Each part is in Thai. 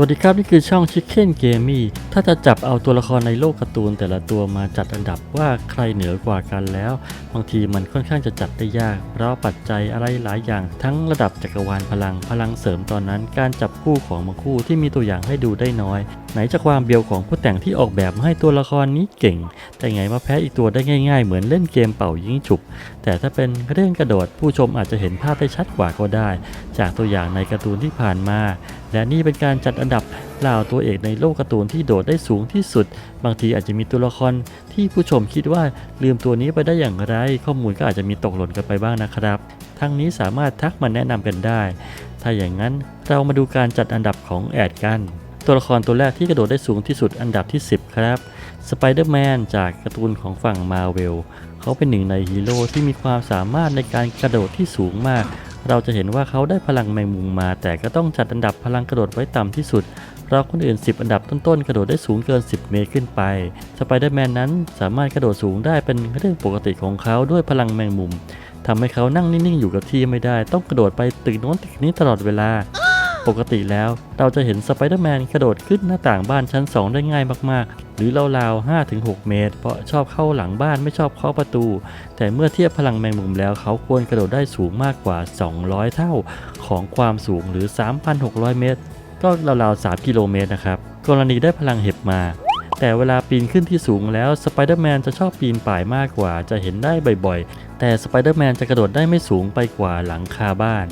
วัสดีครับ นี่คือช่อง Chicken Gaming ถ้าจะจับเอาตัวละครในโลกการ์ตูนแต่ละตัวมาจัดอันดับว่าใครเหนือกว่ากันแล้ว บางทีมันค่อนข้างจะจัดได้ยาก เพราะปัจจัยอะไรหลายอย่าง ทั้งระดับจักรวาลพลัง พลังเสริมตอนนั้น การจับคู่ของบางคู่ที่มีตัวอย่างให้ดูได้น้อย ไหนจากความเบียวของผู้แต่งที่ออกแบบให้ตัวละครนี้เก่ง แต่ไงมาแพ้อีกตัวได้ง่าย ๆ เหมือนเล่นเกมเป่ายิงฉุบ แต่ถ้าเป็นเรื่องกระโดดผู้ชมอาจจะเห็นภาพได้ชัดกว่าก็ได้ จากตัวอย่างในการ์ตูนที่ผ่านมา และนี่เป็นการจัดอันดับ เหล่าตัวเอกในโลกการ์ตูนที่โดดได้สูงที่สุด บางทีอาจจะมีตัวละครที่ผู้ชมคิดว่าลืมตัวนี้ไปได้อย่างไร ข้อมูลก็อาจจะมีตกหล่นกันไปบ้างนะครับ ทั้งนี้สามารถทักมาแนะนำกันได้ ถ้าอย่างนั้นเรามาดูการจัดอันดับของแอดกัน ตัวละครตัวแรกที่กระโดดได้สูงที่สุดอันดับที่ 10 ครับสไปเดอร์แมนจากการ์ตูนของฝั่งมาเวลเขาเป็นหนึ่งในฮีโร่ที่มีความสามารถในการกระโดดที่สูงมากเราจะเห็นว่าเขาได้พลังแมงมุมมา แต่ก็ต้องจัดอันดับพลังกระโดดไว้ต่ำที่สุด เราคนอื่น 10 อันดับต้นๆ กระโดดได้สูงเกิน 10 เมตรขึ้นไป สไปเดอร์แมนนั้นสามารถกระโดดสูงได้เป็นเรื่องปกติของเขาด้วยพลังแมงมุมทำให้เขานั่งนิ่งๆ อยู่กับที่ไม่ได้ ต้องกระโดดไปตึกโน้นตึกนี้ตลอดเวลา ปกติแล้วเราจะเห็นสไปเดอร์แมนกระโดดขึ้นหน้าต่างบ้านชั้น 2 ได้ง่ายมากๆ หรือราวๆ5-6 เมตร เพราะชอบเข้าหลังบ้านไม่ชอบเคาะประตู แต่เมื่อเทียบพลังแมงมุมแล้วเขาควรกระโดดได้สูงมากกว่า 200 เท่าของความสูงหรือ 3,600 เมตร ก็ราวๆ3กิโลเมตรนะครับ กรณีได้พลังเห็บมา แต่เวลาปีนขึ้นที่สูงแล้วสไปเดอร์แมนจะชอบปีนป่ายมากกว่าจะเห็นได้บ่อยๆ แต่สไปเดอร์แมนจะกระโดดได้ไม่สูงไปกว่าหลังคาบ้าน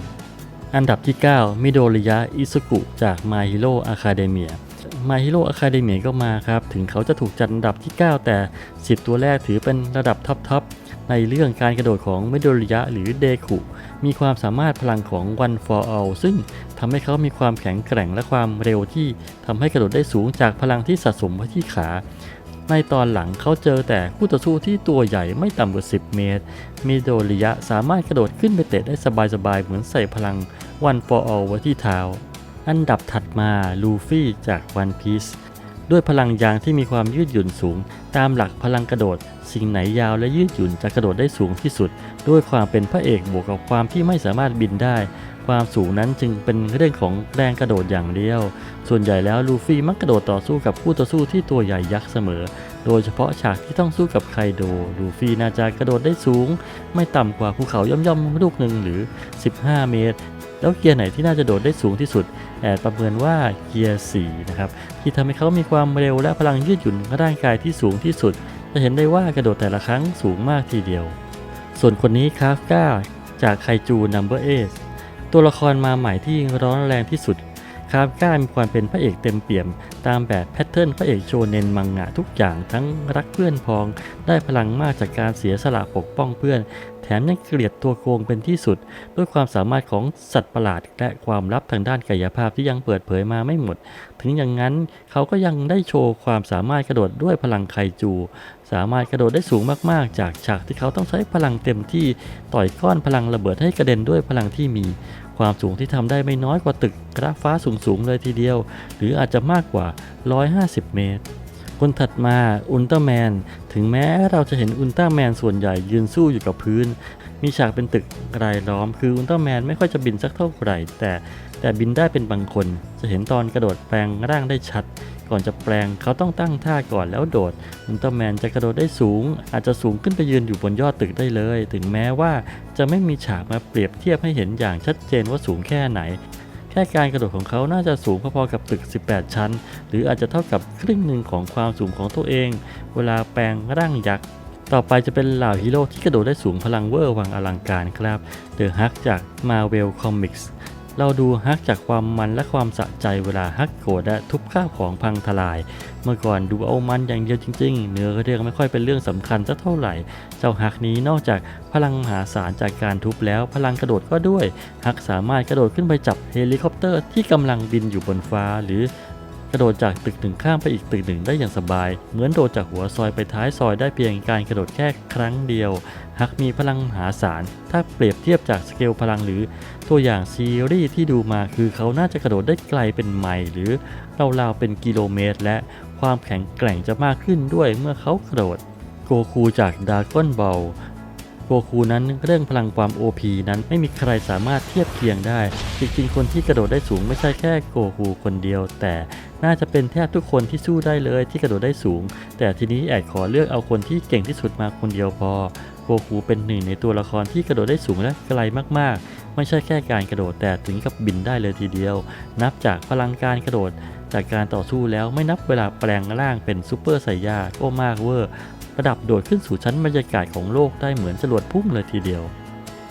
อันดับที่ 9 มิโดริยะ อิซุกุ จาก My Hero Academia My Hero Academia ก็มาครับ ถึงเขาจะถูกจัดอันดับที่ 9 แต่ 10 ตัวแรกถือเป็นระดับท็อปๆในเรื่องการกระโดดของมิโดริยะหรือเดคุมีความสามารถพลังของ One for All ซึ่ง ทำให้เขามีความแข็งแกร่งและความเร็วที่ทำให้กระโดดได้สูงจากพลังที่สะสมไว้ที่ขา ในตอนหลังเขาเจอแต่คู่ต่อสู้ที่ตัวใหญ่ไม่ต่ำกว่า 10 เมตร มีโดริยะสามารถกระโดดขึ้นไปเตะได้สบายๆ เหมือนใส่พลังวันฟอร์อไว้ที่เท้า อันดับถัดมาลูฟี่จากวันพีซ ด้วยพลังยางที่มีความยืดหยุ่นสูง ตามหลักพลังกระโดด สิ่งไหนยาวและยืดหยุ่นจะกระโดดได้สูงที่สุด ด้วยความเป็นพระเอกบวกกับความที่ไม่สามารถบินได้ ความสูงนั้นจึงเป็นเรื่องของแรงกระโดดอย่างเดียว ส่วนใหญ่แล้วลูฟี่มักกระโดดต่อสู้กับคู่ต่อสู้ที่ตัวใหญ่ยักษ์เสมอ โดยเฉพาะฉากที่ต้องสู้กับไคโดลูฟี่น่าจะกระโดดได้สูง ไม่ต่ำกว่าภูเขาย่อมๆลูกหนึ่งหรือ 15 เมตร แล้วเกียร์ไหนที่น่าจะโดดได้สูงที่สุดแอดประเมินว่าเกียร์4นะครับที่ทำให้เขามีความเร็วและพลังยืดหยุ่นร่างกายที่สูงที่สุด จะเห็นได้ว่ากระโดดแต่ละครั้งสูงมากทีเดียว ส่วนคนนี้คาฟก้าจากไคจูนัมเบอร์เอตัวละครมาใหม่ที่ร้อนแรงที่สุด คาฟก้ามีความเป็นพระเอกเต็มเปี่ยม ตามแบบแพทเทิร์นพระเอกโชเนนมังงะทุกอย่างทั้งรักเพื่อนพ้อง ได้พลังมากจากการเสียสละปกป้องเพื่อน แถมยังเกลียดตัวโกงเป็นที่สุด ด้วยความสามารถของสัตว์ประหลาด และความลับทางด้านกายภาพที่ยังเปิดเผยมาไม่หมด ถึงอย่างนั้นเขาก็ยังได้โชว์ความสามารถกระโดดด้วยพลังไคจู สามารถกระโดดได้สูงมากๆ จากฉากที่เขาต้องใช้พลังเต็มที่ต่อยก้อนพลังระเบิดให้กระเด็นด้วยพลังที่มี ความสูงที่ทำได้ไม่น้อยกว่าตึกกระฟ้าสูงๆเลยทีเดียว หรืออาจจะมากกว่า 150 เมตร คนถัดมาอุลตร้าแมน ถึงแม้เราจะเห็นอุลตร้าแมนส่วนใหญ่ยืนสู้อยู่กับพื้น มีฉากเป็นตึกรายล้อมคืออุลตร้าแมนไม่ค่อยจะบินสักเท่าไหร่ แต่แต่บินได้เป็นบางคน จะเห็นตอนกระโดดแปลงร่างได้ชัด ก่อนจะแปลงเขาต้องตั้งท่าก่อนแล้วโดดอุลตร้าแมนจะกระโดดได้สูง อาจจะสูงขึ้นไปยืนอยู่บนยอดตึกได้เลย ถึงแม้ว่าจะไม่มีฉากมาเปรียบเทียบให้เห็นอย่างชัดเจนว่าสูงแค่ไหนแค่การกระโดดของเขาน่าจะสูงพอๆกับตึก 18 ชั้น หรืออาจจะเท่ากับครึ่งหนึ่งของความสูงของตัวเอง เวลาแปลงร่างยักษ์ ต่อไปจะเป็นเหล่าฮีโร่ที่กระโดดได้สูงพลังเวอร์วังอลังการครับเดอะฮักจาก Marvel Comics เราดูฮักจากความมันและความสะใจเวลาฮักโกรธและทุบข้าวของพังทลาย เมื่อก่อนดูเอามันอย่างเดียวจริงๆ เนื้อเรื่องไม่ค่อยเป็นเรื่องสำคัญสักเท่าไหร่ เจ้าฮักนี้นอกจากพลังมหาศาลจากการทุบแล้ว พลังกระโดดก็ด้วยฮักสามารถกระโดดขึ้นไปจับเฮลิคอปเตอร์ที่กำลังบินอยู่บนฟ้าหรือ ระโดดจากตึกหนึ่งข้ามไปอีกตึกหนึ่งได้อย่างสบาย เหมือนโดดจากหัวซอยไปท้ายซอยได้เพียงการกระโดดแค่ครั้งเดียวฮักมีพลังมหาศาล ถ้าเปรียบเทียบจากสเกลพลังหรือ ตัวอย่างซีรีส์ที่ดูมาคือเขาน่าจะกระโดดได้ไกลเป็นไมล์หรือราวๆเป็นกิโลเมตร และความแข็งแกร่งจะมากขึ้นด้วยเมื่อเขากระโดดโกคูจากดากอนบอล โกคูนั้นเรื่องพลังความ OP นั้นไม่มีใครสามารถเทียบเคียงได้ จริงๆ คนที่กระโดดได้สูงไม่ใช่แค่โกคูคนเดียว แต่น่าจะเป็นแทบทุกคนที่สู้ได้เลยที่กระโดดได้สูง แต่ทีนี้แอดขอเลือกเอาคนที่เก่งที่สุดมาคนเดียวพอ โกคูเป็นหนึ่งในตัวละครที่กระโดดได้สูงและไกลมากๆ ไม่ใช่แค่การกระโดดแต่ถึงกับบินได้เลยทีเดียว นับจากพลังการกระโดดจากการต่อสู้แล้วไม่นับเวลาแปลงร่างเป็นซูเปอร์ไซยาโอมากเวอร์ ระดับโดดขึ้นสู่ชั้นบรรยากาศของโลกได้เหมือนจรวดพุ่งเลยทีเดียว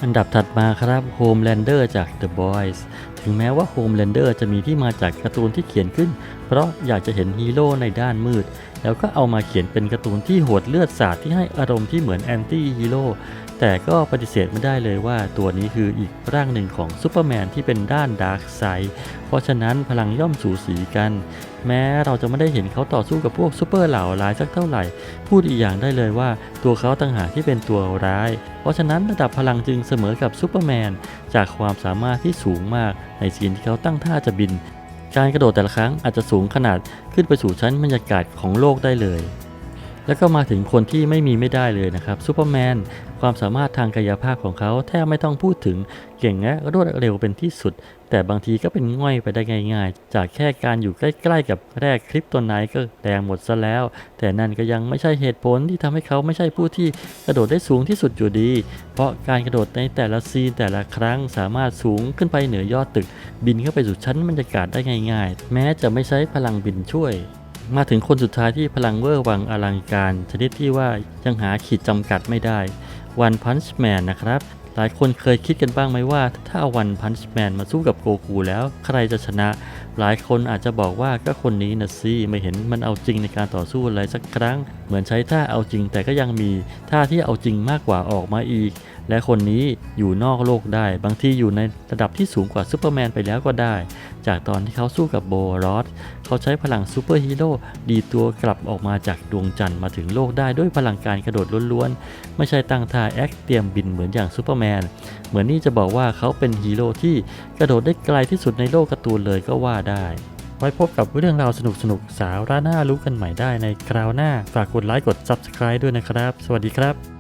อันดับถัดมาครับ Homelander จาก The Boys ถึงแม้ว่า Homelander จะมีที่มาจากการ์ตูนที่เขียนขึ้น เพราะอยากจะเห็นฮีโร่ในด้านมืด แล้วก็เอามาเขียนเป็นการ์ตูนที่โหดเลือดสาดที่ให้อารมณ์ที่เหมือนแอนตี้ฮีโร่แต่ก็ปฏิเสธไม่ได้เลยว่าตัวนี้คืออีกร่างหนึ่งของซูเปอร์แมนที่เป็นด้านดาร์กไซด์เพราะฉะนั้นพลังย่อมสูสีกัน แม้เราจะไม่ได้เห็นเขาต่อสู้กับพวกซูเปอร์เหล่าร้ายสักเท่าไหร่ พูดอีกอย่างได้เลยว่าตัวเขาต่างหากที่เป็นตัวร้าย เพราะฉะนั้นระดับพลังจึงเสมอกับซูเปอร์แมนจากความสามารถที่สูงมากในซีนที่เขาตั้งท่าจะบิน การกระโดดแต่ละครั้งอาจจะสูงขนาดขึ้นไปสู่ชั้นบรรยากาศของโลกได้เลย แล้วก็มาถึงคนที่ไม่มีไม่ได้เลยนะครับซูเปอร์แมน ความสามารถทางกายภาพของเขาแทบไม่ต้องพูดถึงเก่งและรวดเร็วเป็นที่สุด แต่บางทีก็เป็นง่อยไปได้ง่าย ๆ จากแค่การอยู่ใกล้ๆกับแร่คลิปตัวไหนก็แดงหมดซะแล้ว แต่นั่นก็ยังไม่ใช่เหตุผลที่ทำให้เขาไม่ใช่ผู้ที่กระโดดได้สูงที่สุดอยู่ดี เพราะการกระโดดในแต่ละซีนแต่ละครั้งสามารถสูงขึ้นไปเหนือยอดตึก บินเข้าไปสู่ชั้นบรรยากาศได้ง่าย ๆ แม้จะไม่ใช้พลังบินช่วยมาถึงคนสุดท้ายที่พลังเวอร์วังอลังการ ชนิดที่ว่ายังหาขีดจำกัดไม่ได้ วันพันช์แมนนะครับ หลายคนเคยคิดกันบ้างไหมว่า ถ้าเอาวันพันช์แมนมาสู้กับโกคูแล้วใครจะชนะ หลายคนอาจจะบอกว่าก็คนนี้นะซี่ไม่เห็นมันเอาจริงในการต่อสู้อะไรสักครั้ง เหมือนใช้ท่าเอาจริงแต่ก็ยังมีท่าที่เอาจริงมากกว่าออกมาอีก และคนนี้อยู่นอกโลกได้ บางทีอยู่ในระดับที่สูงกว่าซูเปอร์แมนไปแล้วก็ได้ จากตอนที่เขาสู้กับโบรอสเขาใช้พลังซูเปอร์ฮีโร่ดีตัวกลับออกมาจากดวงจันทร์มาถึงโลกได้ด้วยพลังการกระโดดล้วนๆ ไม่ใช่ตั้งท่าแอคเตรียมบินเหมือนอย่างซูเปอร์แมน เหมือนนี่จะบอกว่าเขาเป็นฮีโร่ที่กระโดดได้ไกลที่สุดในโลกการ์ตูนเลยก็ว่าได้ไว้พบกับเรื่องราวสนุกๆสาวระน่ารู้กันใหม่ได้ในคราวหน้า ฝากกดไลค์กด Subscribe ด้วยนะครับ สวัสดีครับ